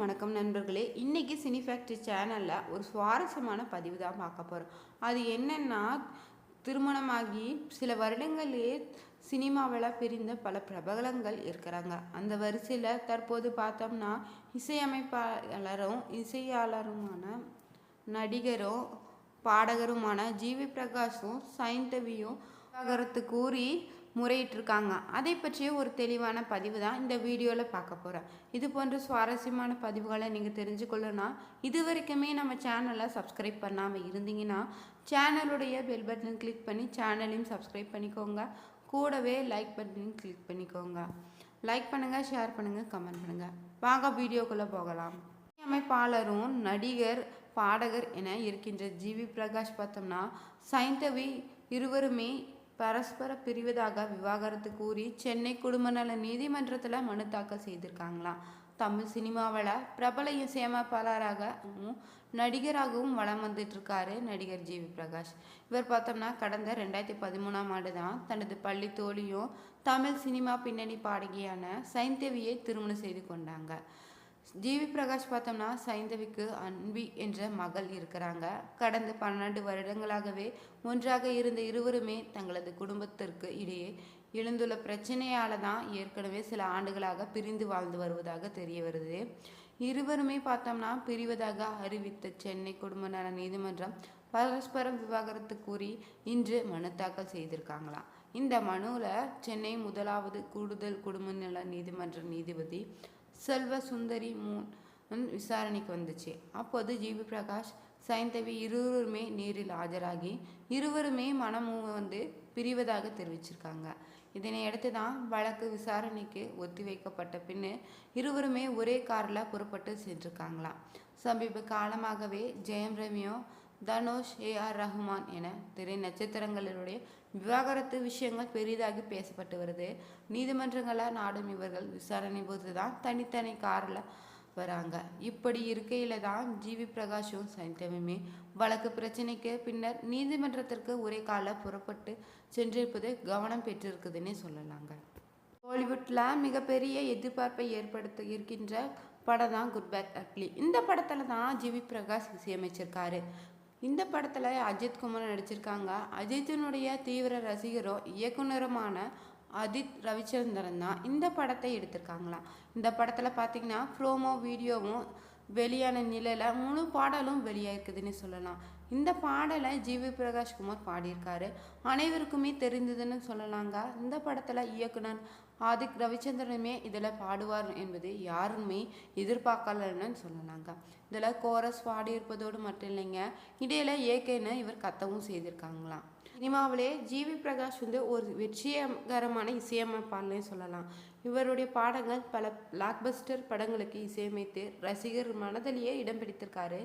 வணக்கம் நண்பர்களே. இன்றைக்கி சினி ஃபேக்ட்ரி சேனலில் ஒரு சுவாரஸ்யமான பதிவு தான் பார்க்க போகிறோம் அது என்னென்னா திருமணமாகி சில வருடங்களே சினிமாவில் பிரிந்த பல பிரபலங்கள் இருக்கிறாங்க. அந்த வரிசையில் தற்போது பார்த்தோம்னா இசையமைப்பாளரும் இசையாளருமான நடிகரும் பாடகருமான ஜிவி பிரகாஷும் சைந்தவியும் கூறி முறையிட்டிருக்காங்க. அதை பற்றிய ஒரு தெளிவான பதிவு தான் இந்த வீடியோவில் பார்க்க போகிறேன் இது போன்ற சுவாரஸ்யமான பதிவுகளை நீங்கள் தெரிஞ்சுக்கொள்ளணும்னா இது வரைக்குமே நம்ம சேனலை சப்ஸ்கிரைப் பண்ணாமல் இருந்தீங்கன்னா சேனலுடைய பெல் பட்டன் கிளிக் பண்ணி சேனலையும் சப்ஸ்கிரைப் பண்ணிக்கோங்க. கூடவே லைக் பட்டனையும் கிளிக் பண்ணிக்கோங்க. லைக் பண்ணுங்கள் ஷேர் பண்ணுங்கள் கமெண்ட் பண்ணுங்கள் வாங்க வீடியோக்குள்ளே போகலாம். அமைப்பாளரும் நடிகர் பாடகர் என இருக்கின்ற ஜிவி பிரகாஷ் பார்த்தோம்னா சைந்தவி இருவருமே பரஸ்பர பிரிவதாக விவாகரத்து கூறி சென்னை குடும்ப நல நீதிமன்றத்தில் மனு தாக்கல் செய்திருக்காங்களாம். தமிழ் சினிமாவில் பிரபல இசையமைப்பாளராகவும் நடிகராகவும் வளம் வந்துட்டுருக்காரு நடிகர் ஜிவி பிரகாஷ். இவர் பார்த்தோம்னா கடந்த ரெண்டாயிரத்தி பதிமூணாம் ஆண்டு தான் தனது பள்ளி தோழியும் தமிழ் சினிமா பின்னணி பாடகியான சைந்தேவியை திருமணம் செய்து கொண்டாங்க. ஜிவி பிரகாஷ் பார்த்தோம்னா சைந்தவிக்கு அன்பி என்ற மகள் இருக்கிறாங்க. கடந்த பன்னெண்டு வருடங்களாகவே ஒன்றாக இருந்த இருவருமே தங்களது குடும்பத்திற்கு இடையே எழுந்துள்ள பிரச்சனையால தான் ஏற்கனவே சில ஆண்டுகளாக பிரிந்து வாழ்ந்து வருவதாக தெரிய வருது. இருவருமே பார்த்தோம்னா பிரிவதாக அறிவித்த சென்னை குடும்ப நல நீதிமன்றம் பரஸ்பரம் விவாகரத்து கூறி இன்று மனு தாக்கல் செய்திருக்காங்களாம். இந்த மனுவில் சென்னை முதலாவது கூடுதல் குடும்ப நல நீதிமன்ற நீதிபதி செல்வ சுந்தரி மூன் விசாரணைக்கு வந்துச்சு. அப்போது ஜிவி பிரகாஷ் சைந்தவி இருவருமே நேரில் ஆஜராகி இருவருமே மனம் வந்து பிரிவதாக தெரிவிச்சிருக்காங்க. இதனை அடுத்து தான் வழக்கு விசாரணைக்கு ஒத்தி வைக்கப்பட்ட பின்னு இருவருமே ஒரே காரில் புறப்பட்டு சென்றிருக்காங்களாம். சமீப காலமாகவே ஜெயம் ரவியும் தனுஷ் ஏ. ஆர். ரஹ்மான் என திரை நட்சத்திரங்களுடைய விவாகரத்து விஷயங்கள் பெரிதாகி பேசப்பட்டு வருது. நீதிமன்றங்களாக நாடும் இவர்கள் விசாரணை போது தான் தனித்தனி காரில் வராங்க. இப்படி இருக்கையில் தான் ஜிவி பிரகாஷும் சைந்தவியுமே வழக்கு பிரச்சனைக்கு பின்னர் நீதிமன்றத்திற்கு ஒரே கால புறப்பட்டு சென்றிருப்பது கவனம் பெற்றிருக்குதுன்னே சொல்லலாங்க. பாலிவுட்டில் மிகப்பெரிய எதிர்பார்ப்பை ஏற்படுத்த இருக்கின்ற படம் தான் குட் பேக் அக்லி இந்த படத்தில் தான் ஜிவி பிரகாஷ் இசையமைச்சிருக்காரு. இந்த படத்தில் அஜித் குமார் நடிச்சிருக்காங்க. அஜித்தினுடைய தீவிர ரசிகரும் இயக்குனருமான அஜித் ரவிச்சந்திரன் தான் இந்த படத்தை எடுத்திருக்காங்களாம். இந்த படத்தில் பார்த்தீங்கன்னா ப்ரோமோ வீடியோவும் வெளியான நிலையில் முழு பாடலும் வெளியாயிருக்குதுன்னு சொல்லலாம். இந்த பாடலை ஜிவி பிரகாஷ்குமார் பாடியிருக்காரு. அனைவருக்குமே தெரிந்ததுன்னு சொல்லலாங்க இந்த படத்தில் இயக்குனர் ஆதிக் ரவிச்சந்திரனுமே இதில் பாடுவார் என்பது யாருமே எதிர்பார்க்கலன்னு சொல்லலாங்க இதில் கோரஸ் பாடியிருப்பதோடு மட்டும் இல்லைங்க இடையில ஏகேன்னு இவர் கத்தவும் செய்திருக்காங்களாம். சினிமாவிலே ஜிவி பிரகாஷ் வந்து ஒரு வெற்றிகரமான இசையமைப்பாளர்னே சொல்லலாம். இவருடைய பாடங்கள் பல பிளாக்பஸ்டர் படங்களுக்கு இசையமைத்து ரசிகர் மனதிலேயே இடம் பிடித்திருக்காரு.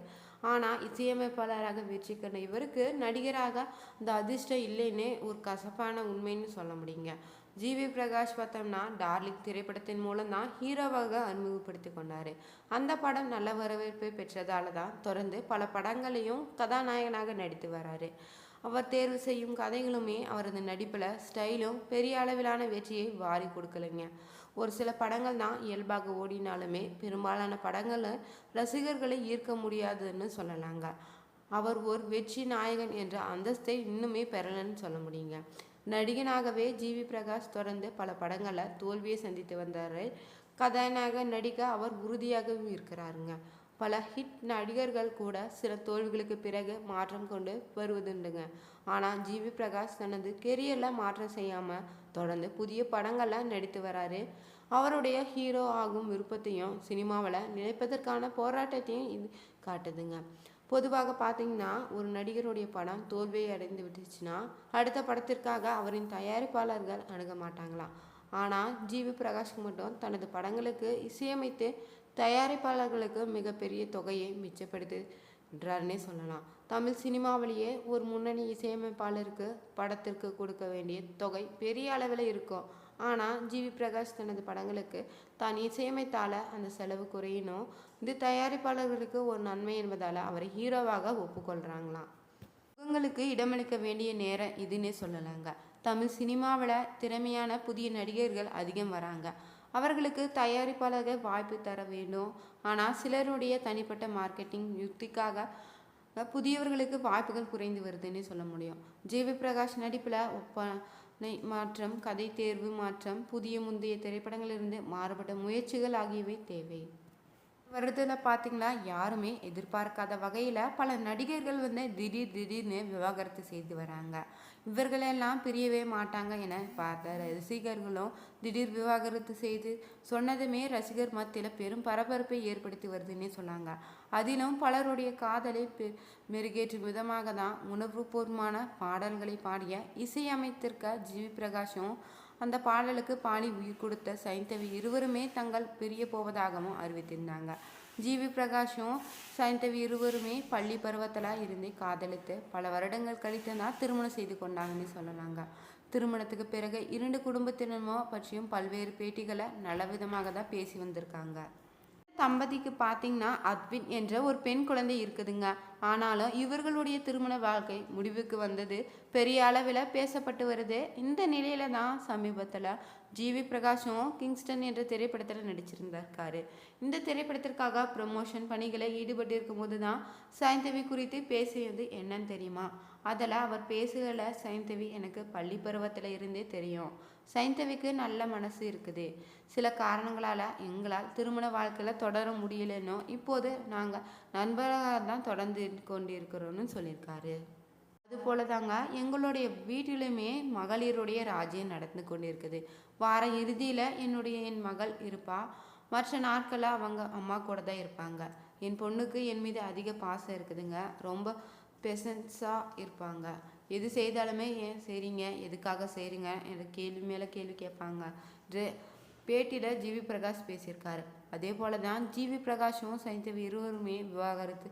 ஆனால் இசையமைப்பாளராக வெற்றி கண்ட இவருக்கு நடிகராக அந்த அதிர்ஷ்டம் இல்லைன்னே ஒரு கசப்பான உண்மைன்னு சொல்ல முடியுங்க. ஜிவி பிரகாஷ் பார்த்தோம்னா டார்லிக் திரைப்படத்தின் மூலம் தான் ஹீரோவாக அறிமுகப்படுத்தி கொண்டார். அந்த படம் நல்ல வரவேற்பை பெற்றதால தான் தொடர்ந்து பல படங்களையும் கதாநாயகனாக நடித்து வராரு. அவர் தேர்வு செய்யும் கதைகளுமே அவரது நடிப்பில் ஸ்டைலும் பெரிய அளவிலான வெற்றியை வாரி கொடுக்கலைங்க. ஒரு சில படங்கள் தான் இயல்பாக ஓடினாலுமே பெரும்பாலான படங்களை ரசிகர்களை ஈர்க்க முடியாதுன்னு சொல்லலாங்க. அவர் ஒரு வெற்றி நாயகன் என்ற அந்தஸ்தை இன்னுமே பெறலன்னு சொல்ல முடியுங்க. நடிகனாகவே ஜிவி பிரகாஷ் தொடர்ந்து பல படங்களில் தோல்வியை சந்தித்து வந்தார். கதாநாயக நடிக்க அவர் உறுதியாகவும் இருக்கிறாருங்க. பல ஹிட் நடிகர்கள் கூட சில தோல்விகளுக்கு பிறகு மாற்றம் கொண்டு வருவதுண்டுங்க. ஆனால் ஜிவி பிரகாஷ் தனது கெரியரில் மாற்றம் செய்யாமல் தொடர்ந்து புதிய படங்களில் நடித்து வராரு. அவருடைய ஹீரோ ஆகும் விருப்பத்தையும் சினிமாவில் நினைப்பதற்கான போராட்டத்தையும் இது காட்டுதுங்க. பொதுவாக பார்த்தீங்கன்னா ஒரு நடிகருடைய படம் தோல்வியை அடைந்து விட்டுச்சுன்னா அடுத்த படத்திற்காக அவரின் தயாரிப்பாளர்கள் அணுக மாட்டாங்களாம் ஆனால் ஜிவி பிரகாஷ் மட்டும் தனது படங்களுக்கு இசையமைத்து தயாரிப்பாளர்களுக்கு மிகப்பெரிய தொகையை மிச்சப்படுத்துன்றார்னே சொல்லலாம். தமிழ் சினிமாவிலேயே ஒரு முன்னணி இசையமைப்பாளருக்கு படத்திற்கு கொடுக்க வேண்டிய தொகை பெரிய அளவில் இருக்கும். ஆனால் ஜிவி பிரகாஷ் தனது படங்களுக்கு தான் இசையமைத்தால் அந்த செலவு குறையணும். இது தயாரிப்பாளர்களுக்கு ஒரு நன்மை என்பதால் அவரை ஹீரோவாக ஒப்புக்கொள்கிறாங்களாம் முகங்களுக்கு இடமளிக்க வேண்டிய நேரம் இதுன்னே சொல்லலாங்க. தமிழ் சினிமாவில் திறமையான புதிய நடிகர்கள் அதிகம் வராங்க. அவர்களுக்கு தயாரிப்பாளர்கள் வாய்ப்பு தர வேண்டும். ஆனால் சிலருடைய தனிப்பட்ட மார்க்கெட்டிங் யுக்திக்காக புதியவர்களுக்கு வாய்ப்புகள் குறைந்து வருதுன்னே சொல்ல முடியும். ஜிவி பிரகாஷ் நடிப்பில் ஒப்பனை மாற்றம் கதை தேர்வு மாற்றம் புதிய முந்தைய திரைப்படங்களிலிருந்து மாறுபட்ட முயற்சிகள் ஆகியவை தேவை. வருடத்தில் பார்த்தீங்களா யாருமே எதிர்பார்க்காத வகையில் பல நடிகர்கள் வந்து திடீர் திடீர்னு விவாகரத்து செய்து வராங்க. இவர்களெல்லாம் பிரியவே மாட்டாங்க என பார்த்த ரசிகர்களும் திடீர் விவாகரத்து செய்து சொன்னதுமே ரசிகர் மத்தியில் பெரும் பரபரப்பை ஏற்படுத்தி வருதுன்னே சொன்னாங்க. அதிலும் பலருடைய காதலை மெருகேற்றும் விதமாக தான் உணர்வுபூர்வமான பாடல்களை பாடிய இசையமைத்திருக்க ஜிவி பிரகாஷும் அந்த பாடலுக்கு பாடி உயிர் கொடுத்த சைந்தவி இருவருமே தங்கள் பிரிய போவதாகவும் அறிவித்திருந்தாங்க. ஜிவி பிரகாஷும் சைந்தவி இருவருமே பள்ளி பருவத்தில் இருந்து காதலித்து பல வருடங்கள் கழித்து தான் திருமணம் செய்து கொண்டாங்கன்னு சொல்லலாங்க. திருமணத்துக்கு பிறகு இரண்டு குடும்பத்தினமோ பற்றியும் பல்வேறு பேட்டிகளை நல்ல விதமாக தான் பேசி வந்திருக்காங்க. தம்பதிக்கு பார்த்தீங்கன்னா அத்வின் என்ற ஒரு பெண் குழந்தை இருக்குதுங்க. ஆனாலும் இவர்களுடைய திருமண வாழ்க்கை முடிவுக்கு வந்தது. பெரிய அளவில் பேசப்பட்டு வருது. இந்த நிலையில தான் சமீபத்தில் ஜிவி பிரகாஷும் கிங்ஸ்டன் என்ற திரைப்படத்தில் நடிச்சிருந்திருக்காரு. இந்த திரைப்படத்திற்காக ப்ரமோஷன் பணிகளை ஈடுபட்டு இருக்கும்போது தான் சைந்தவி குறித்து பேசியது என்னன்னு தெரியுமா? அதில் அவர் பேசுகிற சைந்தவி எனக்கு பள்ளி பருவத்தில் இருந்தே தெரியும். சைந்தவிக்கு நல்ல மனசு இருக்குது. சில காரணங்களால் எங்களால் திருமண வாழ்க்கையில் தொடர முடியலன்னோ இப்போது நாங்கள் நண்பராக தான் தொடர்ந்து கொண்டிருக்கிறோன்னு சொல்லியிருக்காரு. அதுபோல தாங்க எங்களுடைய வீட்டிலுமே மகளிருடைய ராஜ்யம் நடந்து கொண்டிருக்குது. வார இறுதியில் என்னுடைய என் மகள் இருப்பா. மற்ற நாட்களில் அவங்க அம்மா கூட தான் இருப்பாங்க. என் பொண்ணுக்கு என் மீது அதிக பாசம் இருக்குதுங்க. ரொம்ப பெசன்ஸாக இருப்பாங்க. எது செய்தாலுமே ஏன் சரிங்க எதுக்காக செய்கிறீங்க எனக்கு கேள்வி மேலே கேள்வி கேட்பாங்க. பேட்டியில் ஜிவி பிரகாஷ் பேசியிருக்காரு. அதே போல தான் ஜிவி பிரகாஷும் சைந்தவி இருவருமே விவாகரத்து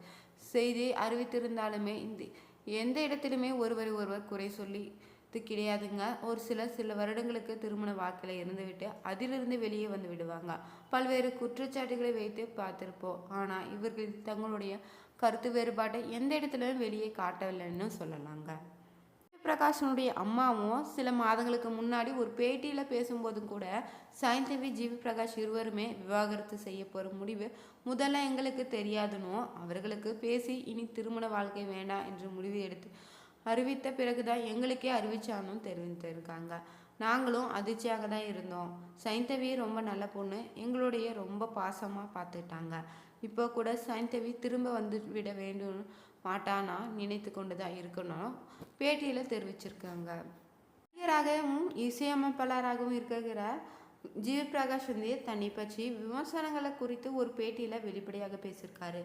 செய்தி அறிவித்திருந்தாலுமே இந்த எந்த இடத்திலுமே ஒருவரை ஒருவர் குறை சொல்லி கிடையாதுங்க. ஒரு சிலர் சில வருடங்களுக்கு திருமண வாழ்க்கையில் இருந்துவிட்டு அதிலிருந்து வெளியே வந்து விடுவாங்க. பல்வேறு குற்றச்சாட்டுகளை வைத்து பார்த்துருப்போம். ஆனால் இவர்கள் தங்களுடைய கருத்து வேறுபாட்டை எந்த இடத்துலையும் வெளியே காட்டவில்லைன்னு சொல்லலாங்க. பிரகாஷனுடைய அம்மாவும் சில மாதங்களுக்கு முன்னாடி ஒரு பேட்டியில் பேசும்போதும் கூட சைந்தவி ஜிவி பிரகாஷ் இருவருமே விவாகரத்து செய்ய போகிற முடிவு முதல்ல எங்களுக்கு தெரியாதுனோ அவர்களுக்கு பேசி இனி திருமண வாழ்க்கை வேண்டாம் என்று முடிவு எடுத்து அறிவித்த பிறகுதான் எங்களுக்கே அறிவிச்சானும் தெரிவித்திருக்காங்க நாங்களும் அதிர்ச்சியாக தான் இருந்தோம் சைந்தவியை ரொம்ப நல்ல பொண்ணு எங்களுடைய ரொம்ப பாசமாக பார்த்துட்டாங்க இப்போ கூட சைந்தவி திரும்ப வந்து விட வேண்டும் மாட்டானா நினைத்து கொண்டுதான் இருக்கணும். பேட்டியில் தெரிவிச்சிருக்காங்க. நடிகராகவும் இசையமைப்பாளராகவும் இருக்கிற ஜீவபிரகாஷ் வந்து தன்னை பற்றி விமர்சனங்களை குறித்து ஒரு பேட்டியில் வெளிப்படையாக பேசியிருக்காரு.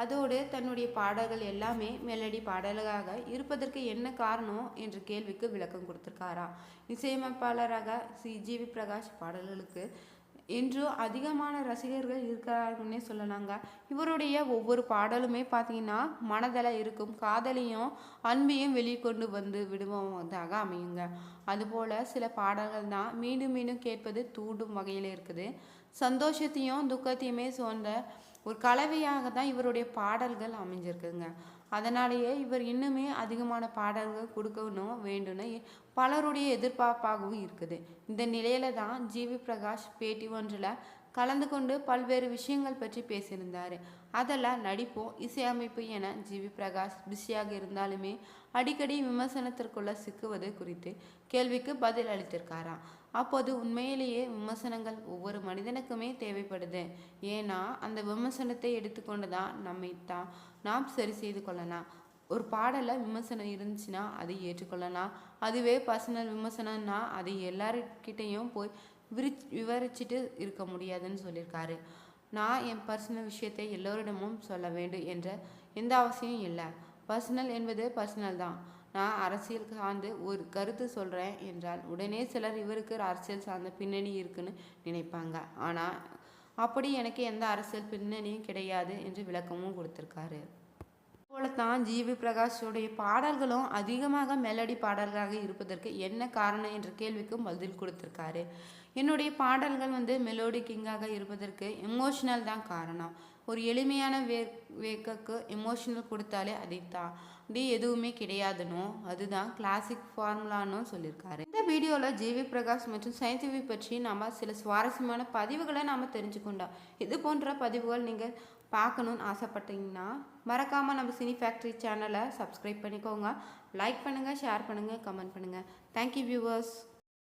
அதோடு தன்னுடைய பாடல்கள் எல்லாமே மெலடி பாடல்களாக இருப்பதற்கு என்ன காரணம் என்ற கேள்விக்கு விளக்கம் கொடுத்துருக்காராம் இசையமைப்பாளராக சி. ஜிவி பிரகாஷ் பாடல்களுக்கு இன்று அதிகமான ரசிகர்கள் இருக்கிறார்கள்னே சொல்லலாங்க. இவருடைய ஒவ்வொரு பாடலுமே பார்த்தீங்கன்னா மனதில் இருக்கும் காதலையும் அன்பையும் வெளிக்கொண்டு வந்து விடுவதாக அமையுங்க. அதுபோல் சில பாடல்கள் தான் மீண்டும் மீண்டும் கேட்பது தூண்டும் வகையில் இருக்குது. சந்தோஷத்தையும் துக்கத்தையுமே சொந்த ஒரு கலவையாக தான் இவருடைய பாடல்கள் அமைஞ்சிருக்குங்க. அதனாலேயே இவர் இன்னுமே அதிகமான பாடல்கள் கொடுக்கணும் வேண்டும்னு பலருடைய எதிர்பார்ப்பாகவும் இருக்குது. இந்த நிலையில தான் ஜிவி பிரகாஷ் பேட்டி ஒன்றில் கலந்து கொண்டு பல்வேறு விஷயங்கள் பற்றி பேசியிருந்தார். அதெல்லாம் நடிப்போம் இசையமைப்பு என ஜிவி பிரகாஷ் பிஸியாக இருந்தாலுமே அடிக்கடி விமர்சனத்திற்குள்ள சிக்குவது குறித்து கேள்விக்கு பதில் அளித்திருக்காராம். அப்போது உண்மையிலேயே விமர்சனங்கள் ஒவ்வொரு மனிதனுக்குமே தேவைப்படுது. ஏன்னா அந்த விமர்சனத்தை எடுத்துக்கொண்டு தான் நம்மை தான் நாம் சரி செய்து கொள்ளலாம். ஒரு பாடலில் விமர்சனம் இருந்துச்சுன்னா அதை ஏற்றுக்கொள்ளலாம். அதுவே பர்சனல் விமர்சனம்னா அதை எல்லாருக்கிட்டேயும் போய் விரி விவரிச்சிட்டு இருக்க முடியாதுன்னு சொல்லியிருக்காரு. நான் என் பர்சனல் விஷயத்தை எல்லோரிடமும் சொல்ல வேண்டும் என்ற எந்த அவசியம் இல்லை. பர்சனல் என்பது பர்சனல் தான். நான் அரசியல் சார்ந்து ஒரு கருத்து சொல்கிறேன் என்றால் உடனே சிலர் இவருக்கு அரசியல் சார்ந்த பின்னணி இருக்குன்னு நினைப்பாங்க. ஆனால் அப்படி எனக்கு எந்த அரசியல் பின்னணியும் கிடையாது என்று விளக்கமும் கொடுத்துருக்காரு. போலத்தான் ஜிவி பிரகாஷோடைய பாடல்களும் அதிகமாக மெலடி பாடல்களாக இருப்பதற்கு என்ன காரணம் என்ற கேள்விக்கும் பதில் கொடுத்துருக்காரு. என்னுடைய பாடல்கள் வந்து மெலோடி கிங்காக இருப்பதற்கு எமோஷ்னல் தான் காரணம். ஒரு எளிமையான வே வேக்கக்கு எமோஷனல் கொடுத்தாலே அதை தாண்டி எதுவுமே கிடையாதுன்னு அதுதான் கிளாசிக் ஃபார்முலான்னு சொல்லியிருக்காரு இந்த வீடியோவில் ஜிவி பிரகாஷ் மற்றும் சயின்டிவி பற்றி நாம் சில சுவாரஸ்யமான பதிவுகளை நாம் தெரிஞ்சுக்கொண்டோம் இது போன்ற பதிவுகள் நீங்கள் பார்க்கணுன்னு ஆசைப்பட்டீங்கன்னா மறக்காமல் நம்ம சினி ஃபேக்ட்ரி சேனலை சப்ஸ்கிரைப் பண்ணிக்கோங்க. லைக் பண்ணுங்கள் ஷேர் பண்ணுங்கள் கமெண்ட் பண்ணுங்கள் தேங்க்யூ வியூவர்ஸ்